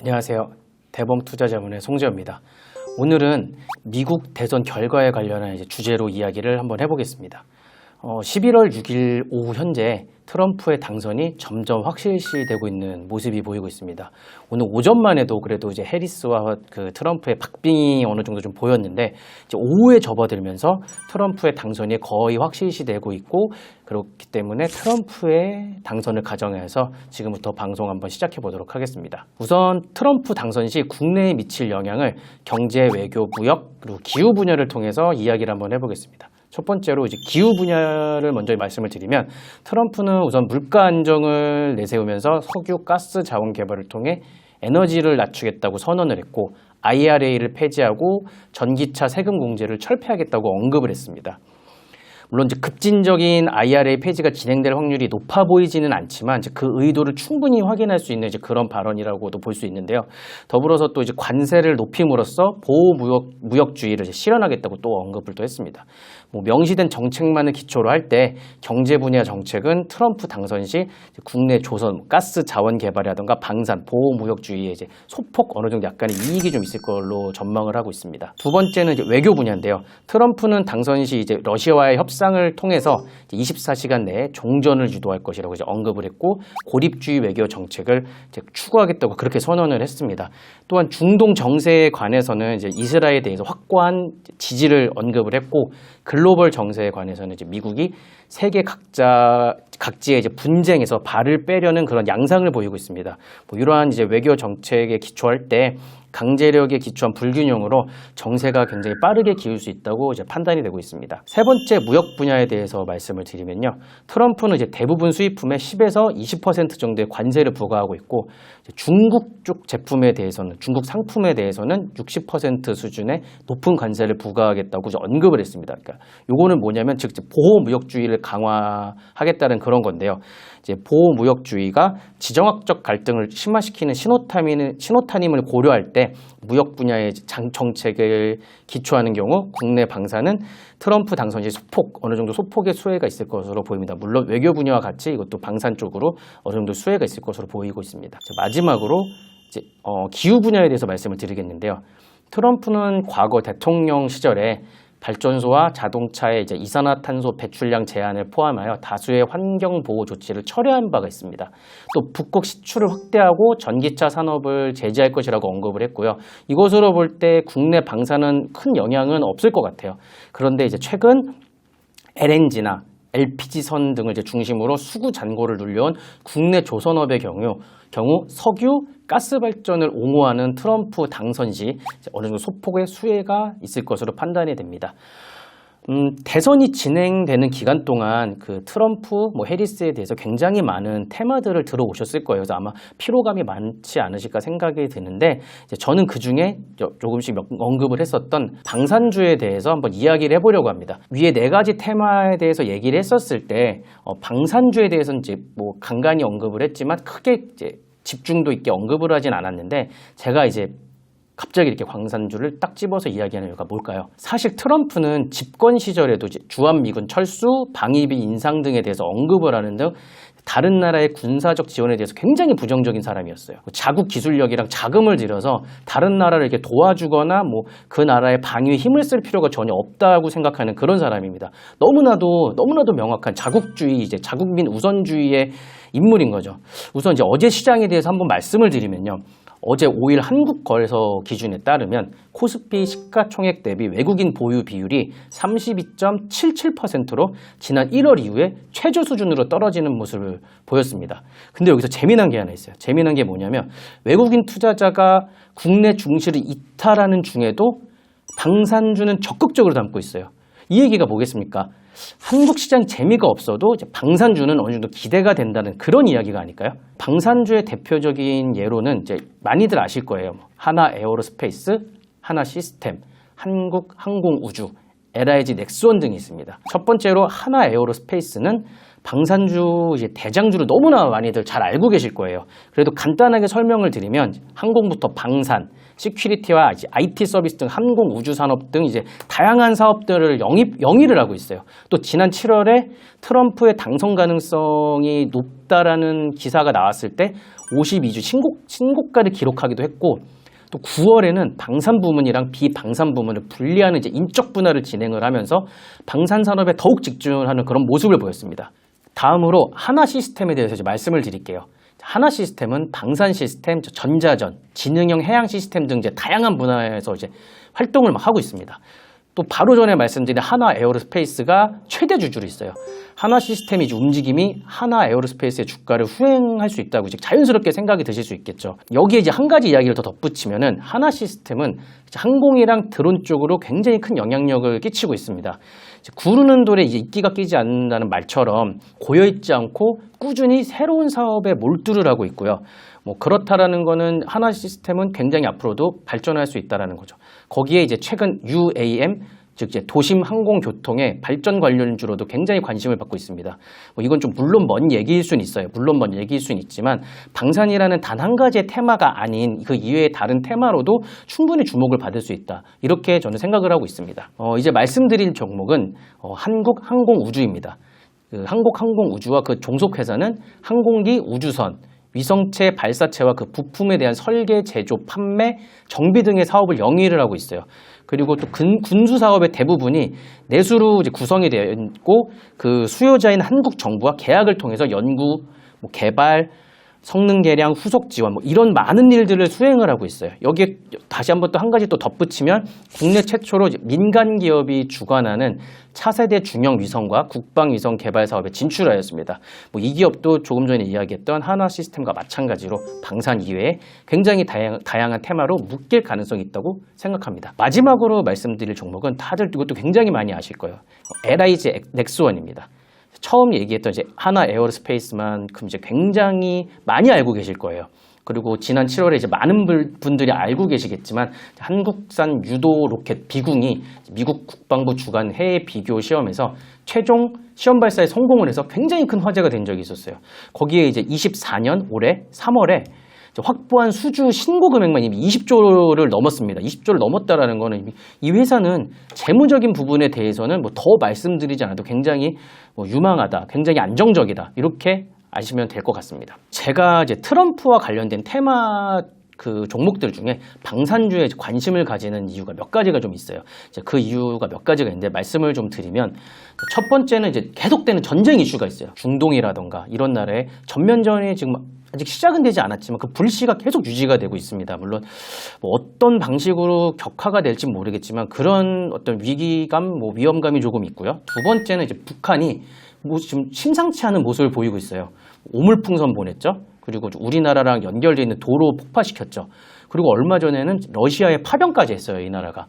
안녕하세요. 대범 투자자문의 송재호입니다. 오늘은 미국 대선 결과에 관련한 주제로 이야기를 한번 해보겠습니다. 어, 11월 6일 오후 현재 트럼프의 당선이 점점 확실시되고 있는 모습이 보이고 있습니다. 오늘 오전만 해도 그래도 이제 해리스와 그 트럼프의 박빙이 어느 정도 좀 보였는데 이제 오후에 접어들면서 트럼프의 당선이 거의 확실시되고 있고 그렇기 때문에 트럼프의 당선을 가정해서 지금부터 방송 한번 시작해 보도록 하겠습니다. 우선 트럼프 당선 시 국내에 미칠 영향을 경제, 외교, 무역 그리고 기후 분야를 통해서 이야기를 한번 해보겠습니다. 첫 번째로 이제 기후 분야를 먼저 말씀을 드리면 트럼프는 우선 물가 안정을 내세우면서 석유, 가스 자원 개발을 통해 에너지를 낮추겠다고 선언을 했고 IRA를 폐지하고 전기차 세금 공제를 철폐하겠다고 언급을 했습니다. 물론 이제 급진적인 IRA 폐지가 진행될 확률이 높아 보이지는 않지만 이제 그 의도를 충분히 확인할 수 있는 이제 그런 발언이라고도 볼 수 있는데요. 더불어서 또 이제 관세를 높임으로써 보호 무역 무역주의를 실현하겠다고 또 언급을 또 했습니다. 뭐 명시된 정책만을 기초로 할 때 경제 분야 정책은 트럼프 당선 시 국내 조선 가스 자원 개발이라든가 방산 보호 무역주의에 이제 소폭 어느 정도 약간의 이익이 좀 있을 걸로 전망을 하고 있습니다. 두 번째는 이제 외교 분야인데요. 트럼프는 당선 시 이제 러시아와의 협상을 통해서 24시간 내에 종전을 유도할 것이라고 이제 언급을 했고 고립주의 외교 정책을 추구하겠다고 그렇게 선언을 했습니다. 또한 중동 정세에 관해서는 이제 이스라엘에 대해서 확고한 지지를 언급을 했고 글 로벌 정세에 관해서는 이제 미국이 세계 각자 각지의 이제 분쟁에서 발을 빼려는 그런 양상을 보이고 있습니다. 뭐 이러한 이제 외교 정책에 기초할 때 강제력에 기초한 불균형으로 정세가 굉장히 빠르게 기울 수 있다고 이제 판단이 되고 있습니다. 세 번째 무역 분야에 대해서 말씀을 드리면요. 트럼프는 이제 대부분 수입품에 10에서 20% 정도의 관세를 부과하고 있고 중국 쪽 제품에 대해서는 중국 상품에 대해서는 60% 수준의 높은 관세를 부과하겠다고 이제 언급을 했습니다. 그러니까 요거는 뭐냐면 즉 보호 무역주의를 강화하겠다는 그런 건데요. 이제 보호 무역주의가 지정학적 갈등을 심화시키는 신호탄임을, 신호탄임을 고려할 때 무역 분야의 장- 정책을 기초하는 경우 국내 방사는 트럼프 당선 시 소폭 어느 정도 소폭의 수혜가 있을 것으로 보입니다. 물론 외교 분야와 같이 이것도 방산 쪽으로 어느 정도 수혜가 있을 것으로 보이고 있습니다. 자, 마지막으로 이제 어, 기후 분야에 대해서 말씀을 드리겠는데요. 트럼프는 과거 대통령 시절에 발전소와 자동차의 이제 이산화탄소 배출량 제한을 포함하여 다수의 환경 보호 조치를 철회한 바가 있습니다. 또 북극 시추를 확대하고 전기차 산업을 제재할 것이라고 언급을 했고요. 이것으로 볼 때 국내 방사는 큰 영향은 없을 것 같아요. 그런데 이제 최근 LNG나 LPG선 등을 이제 중심으로 수구 잔고를 눌려온 국내 조선업의 경우 경우 석유, 가스 발전을 옹호하는 트럼프 당선 시 어느 정도 소폭의 수혜가 있을 것으로 판단이 됩니다. 음, 대선이 진행되는 기간 동안 그 트럼프, 뭐 해리스에 대해서 굉장히 많은 테마들을 들어오셨을 거예요. 그래서 아마 피로감이 많지 않으실까 생각이 드는데 저는 그 중에 조금씩 몇- 언급을 했었던 방산주에 대해서 한번 이야기를 해보려고 합니다. 위에 네 가지 테마에 대해서 얘기를 했었을 때 어, 방산주에 대해서는 이제 뭐 간간히 언급을 했지만 크게 이제 집중도 있게 언급을 하진 않았는데 제가 이제 갑자기 이렇게 광산주를 딱 집어서 이야기하는 이유가 뭘까요? 사실 트럼프는 집권 시절에도 주한미군 철수, 방위비 인상 등에 대해서 언급을 하는 등 다른 나라의 군사적 지원에 대해서 굉장히 부정적인 사람이었어요. 자국 기술력이랑 자금을 들여서 다른 나라를 이렇게 도와주거나 뭐 그 나라의 방위에 힘을 쓸 필요가 전혀 없다고 생각하는 그런 사람입니다. 너무나도 너무나도 명확한 자국주의 이제 자국민 우선주의의 인물인 거죠. 우선 이제 어제 시장에 대해서 한번 말씀을 드리면요. 어제 5일 한국 거래소 기준에 따르면 코스피 시가총액 대비 외국인 보유 비율이 32.77%로 지난 1월 이후에 최저 수준으로 떨어지는 모습을 보였습니다. 근데 여기서 재미난 게 하나 있어요. 재미난 게 뭐냐면 외국인 투자자가 국내 중시를 이탈하는 중에도 방산주는 적극적으로 담고 있어요. 이 얘기가 뭐겠습니까? 한국 시장 재미가 없어도 방산주는 어느 정도 기대가 된다는 그런 이야기가 아닐까요? 방산주의 대표적인 예로는 이제 많이들 아실 거예요. 뭐 하나 에어로스페이스, 하나 시스템, 한국 항공우주, LIG 넥스원 등이 있습니다. 첫 번째로 하나 에어로스페이스는 방산주 이제 대장주를 너무나 많이들 잘 알고 계실 거예요. 그래도 간단하게 설명을 드리면 항공부터 방산, 시큐리티와 이제 IT 서비스 등 항공 우주 산업 등 이제 다양한 사업들을 영입 영위를 하고 있어요. 또 지난 7월에 트럼프의 당선 가능성이 높다라는 기사가 나왔을 때 52주 신고, 신고가를 기록하기도 했고 또 9월에는 방산 부문이랑 비방산 부문을 분리하는 이제 인적 분할을 진행을 하면서 방산 산업에 더욱 집중하는 그런 모습을 보였습니다. 다음으로 하나 시스템에 대해서 이제 말씀을 드릴게요. 하나 시스템은 방산 시스템, 전자전, 지능형 해양 시스템 등 이제 다양한 분야에서 이제 활동을 막 하고 있습니다. 또 바로 전에 말씀드린 하나 에어로스페이스가 최대 주주로 있어요. 하나 시스템이 이제 움직임이 하나 에어로스페이스의 주가를 후행할 수 있다고 이제 자연스럽게 생각이 드실 수 있겠죠. 여기에 이제 한 가지 이야기를 더 덧붙이면은 하나 시스템은 항공이랑 드론 쪽으로 굉장히 큰 영향력을 끼치고 있습니다. 구르는 돌에 이제 이끼가 끼지 않는다는 말처럼 고여 있지 않고 꾸준히 새로운 사업에 몰두를 하고 있고요. 뭐 그렇다라는 거는 하나 시스템은 굉장히 앞으로도 발전할 수 있다라는 거죠. 거기에 이제 최근 UAM 즉 이제 도심 항공 교통의 발전 관련주로도 굉장히 관심을 받고 있습니다. 뭐 이건 좀 물론 먼 얘기일 수는 있어요. 물론 먼 얘기일 수는 있지만 방산이라는 단 한 가지의 테마가 아닌 그 이외의 다른 테마로도 충분히 주목을 받을 수 있다. 이렇게 저는 생각을 하고 있습니다. 어, 이제 말씀드릴 종목은 어, 한국 항공 우주입니다. 그 한국 항공 우주와 그 종속 회사는 항공기 우주선 위성체 발사체와 그 부품에 대한 설계, 제조, 판매, 정비 등의 사업을 영위를 하고 있어요. 그리고 또 근- 군수 사업의 대부분이 내수로 구성이 되어 있고 그 수요자인 한국 정부와 계약을 통해서 연구, 뭐 개발, 성능 개량, 후속 지원 뭐 이런 많은 일들을 수행을 하고 있어요. 여기에 다시 한번 또 한 가지 또 덧붙이면 국내 최초로 민간 기업이 주관하는 차세대 중형 위성과 국방 위성 개발 사업에 진출하였습니다. 뭐 이 기업도 조금 전에 이야기했던 하나 시스템과 마찬가지로 방산 이외에 굉장히 다양, 다양한 테마로 묶일 가능성이 있다고 생각합니다. 마지막으로 말씀드릴 종목은 다들 이것도 굉장히 많이 아실 거예요. LIG 넥스원입니다. 처음 얘기했던 이제 하나 에어로스페이스만큼 이제 굉장히 많이 알고 계실 거예요. 그리고 지난 7월에 이제 많은 분- 분들이 알고 계시겠지만 한국산 유도 로켓 비궁이 미국 국방부 주관 해외 비교 시험에서 최종 시험 발사에 성공을 해서 굉장히 큰 화제가 된 적이 있었어요. 거기에 이제 24년 올해 3월에 이제 확보한 수주 신고 금액만 이미 20조를 넘었습니다. 20조를 넘었다라는 거는 이미 이 회사는 재무적인 부분에 대해서는 뭐 더 말씀드리지 않아도 굉장히 뭐 유망하다, 굉장히 안정적이다 이렇게 아시면 될 것 같습니다. 제가 이제 트럼프와 관련된 테마 그 종목들 중에 방산주에 관심을 가지는 이유가 몇 가지가 좀 있어요. 이제 그 이유가 몇 가지가 있는데 말씀을 좀 드리면 첫 번째는 이제 계속되는 전쟁 이슈가 있어요. 중동이라던가 이런 나라에 전면전이 지금 아직 시작은 되지 않았지만 그 불씨가 계속 유지가 되고 있습니다. 물론 뭐 어떤 방식으로 격화가 될지 모르겠지만 그런 어떤 위기감, 뭐 위험감이 조금 있고요. 두 번째는 이제 북한이 뭐 지금 심상치 않은 모습을 보이고 있어요. 오물풍선 보냈죠. 그리고 우리나라랑 연결되어 있는 도로 폭파시켰죠. 그리고 얼마 전에는 러시아에 파병까지 했어요. 이 나라가.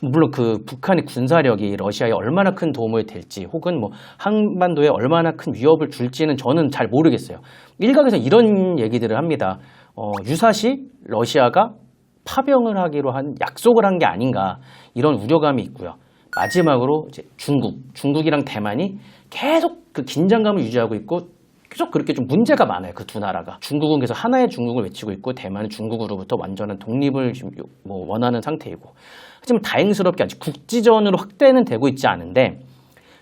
물론 그 북한의 군사력이 러시아에 얼마나 큰 도움을 될지 혹은 뭐 한반도에 얼마나 큰 위협을 줄지는 저는 잘 모르겠어요. 일각에서 이런 얘기들을 합니다. 어, 유사시 러시아가 파병을 하기로 한 약속을 한 게 아닌가 이런 우려감이 있고요. 마지막으로 이제 중국, 중국이랑 대만이 계속 그 긴장감을 유지하고 있고 계속 그렇게 좀 문제가 많아요. 그 두 나라가. 중국은 계속 하나의 중국을 외치고 있고 대만은 중국으로부터 완전한 독립을 지금 요- 뭐 원하는 상태이고. 하지만 다행스럽게 아직 국지전으로 확대는 되고 있지 않은데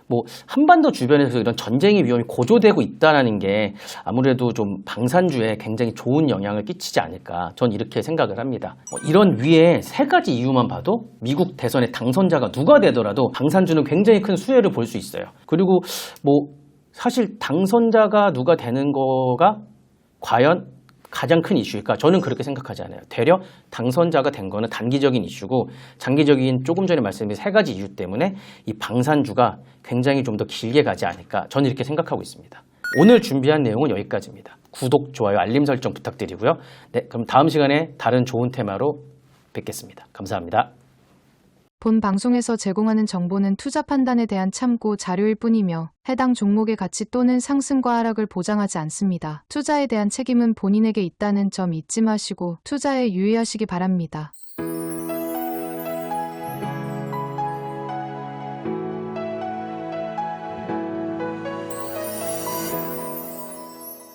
뭐 한반도 주변에서 이런 전쟁의 위험이 고조되고 있다는 게 아무래도 좀 방산주에 굉장히 좋은 영향을 끼치지 않을까 전 이렇게 생각을 합니다. 뭐 이런 위에 세 가지 이유만 봐도 미국 대선의 당선자가 누가 되더라도 방산주는 굉장히 큰 수혜를 볼 수 있어요. 그리고 뭐 사실 당선자가 누가 되는 거가 과연 가장 큰 이슈일까? 저는 그렇게 생각하지 않아요. 되려 당선자가 된 거는 단기적인 이슈고 장기적인 조금 전에 말씀드린 세 가지 이유 때문에 이 방산주가 굉장히 좀 더 길게 가지 않을까? 저는 이렇게 생각하고 있습니다. 오늘 준비한 내용은 여기까지입니다. 구독, 좋아요, 알림 설정 부탁드리고요. 네, 그럼 다음 시간에 다른 좋은 테마로 뵙겠습니다. 감사합니다. 본 방송에서 제공하는 정보는 투자 판단에 대한 참고 자료일 뿐이며 해당 종목의 가치 또는 상승과 하락을 보장하지 않습니다. 투자에 대한 책임은 본인에게 있다는 점 잊지 마시고 투자에 유의하시기 바랍니다.